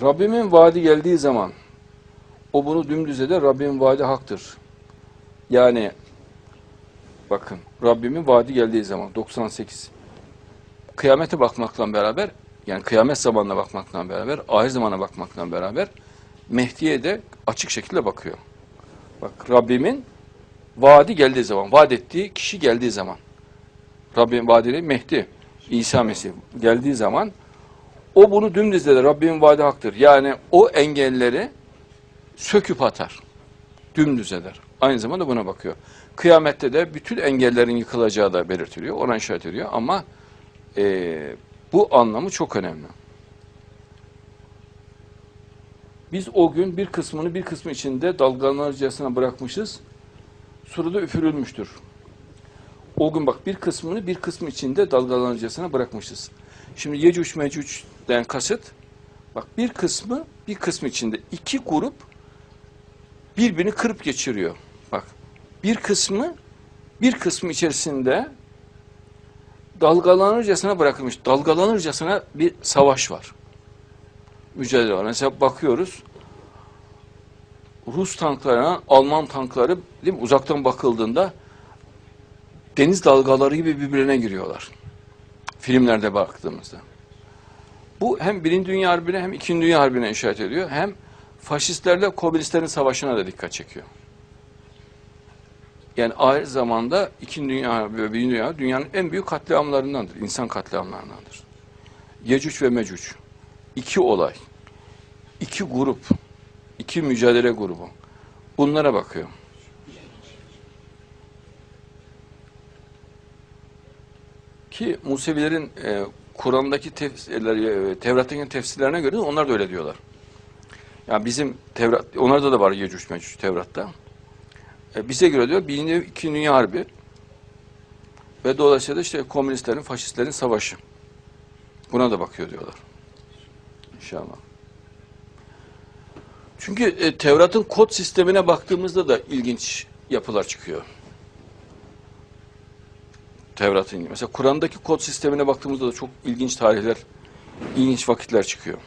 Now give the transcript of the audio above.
Rabbimin vaadi geldiği zaman o bunu dümdüz eder. Rabbimin vaadi haktır. Yani bakın Rabbimin vaadi geldiği zaman 98 kıyamete bakmakla beraber yani kıyamet zamanına bakmakla beraber ahir zamana bakmakla beraber Mehdi'ye de açık şekilde bakıyor. Bak Rabbimin vaadi geldiği zaman, vaat ettiği kişi geldiği zaman Rabbim vaadini Mehdi, İsa Mesih geldiği zaman o bunu dümdüz eder. Rabbimin vaadi haktır. Yani o engelleri söküp atar. Dümdüz eder. Aynı zamanda buna bakıyor. Kıyamette de bütün engellerin yıkılacağı da belirtiliyor. Ona işaret ediyor ama eee, bu anlamı çok önemli. Biz o gün bir kısmını bir kısmı içinde dalgalanırcasına bırakmışız. Surada üfürülmüştür. O gün bak bir kısmını bir kısmı içinde dalgalanırcasına bırakmışız. Şimdi Yecüc Mecüc'den kasıt bak bir kısmı bir kısmı içinde iki grup birbirini kırıp geçiriyor. Bak bir kısmı bir kısmı içerisinde dalgalanırcasına bırakılmış. Dalgalanırcasına bir savaş var. Mücadele var. Mesela bakıyoruz Rus tanklarına Alman tankları değil mi? uzaktan bakıldığında deniz dalgaları gibi birbirine giriyorlar. Filmlerde baktığımızda. Bu hem Birinci Dünya Harbi'ne hem İkinci Dünya Harbi'ne işaret ediyor. Hem faşistlerle komünistlerin savaşına da dikkat çekiyor. Yani aynı zamanda İkinci Dünya Harbi ve Birinci Dünya dünyanın en büyük katliamlarındandır. insan katliamlarındandır. Yecüc ve Mecüc. İki olay. iki grup. iki mücadele grubu. Bunlara bakıyor. Ki Musevilerin e, Kur'an'daki tefsirleri, e, Tevrat'taki tefsirlerine göre onlar da öyle diyorlar. Yani bizim Tevrat, onlarda da var Yecüc Mecüc Tevrat'ta. E, bize göre diyor birinci, ikinci Dünya Harbi ve dolayısıyla işte komünistlerin, faşistlerin savaşı. Buna da bakıyor diyorlar. İnşallah. Çünkü e, Tevrat'ın kod sistemine baktığımızda da ilginç yapılar çıkıyor. Tevrat'ın mesela Kur'an'daki kod sistemine baktığımızda da çok ilginç tarihler, ilginç vakitler çıkıyor.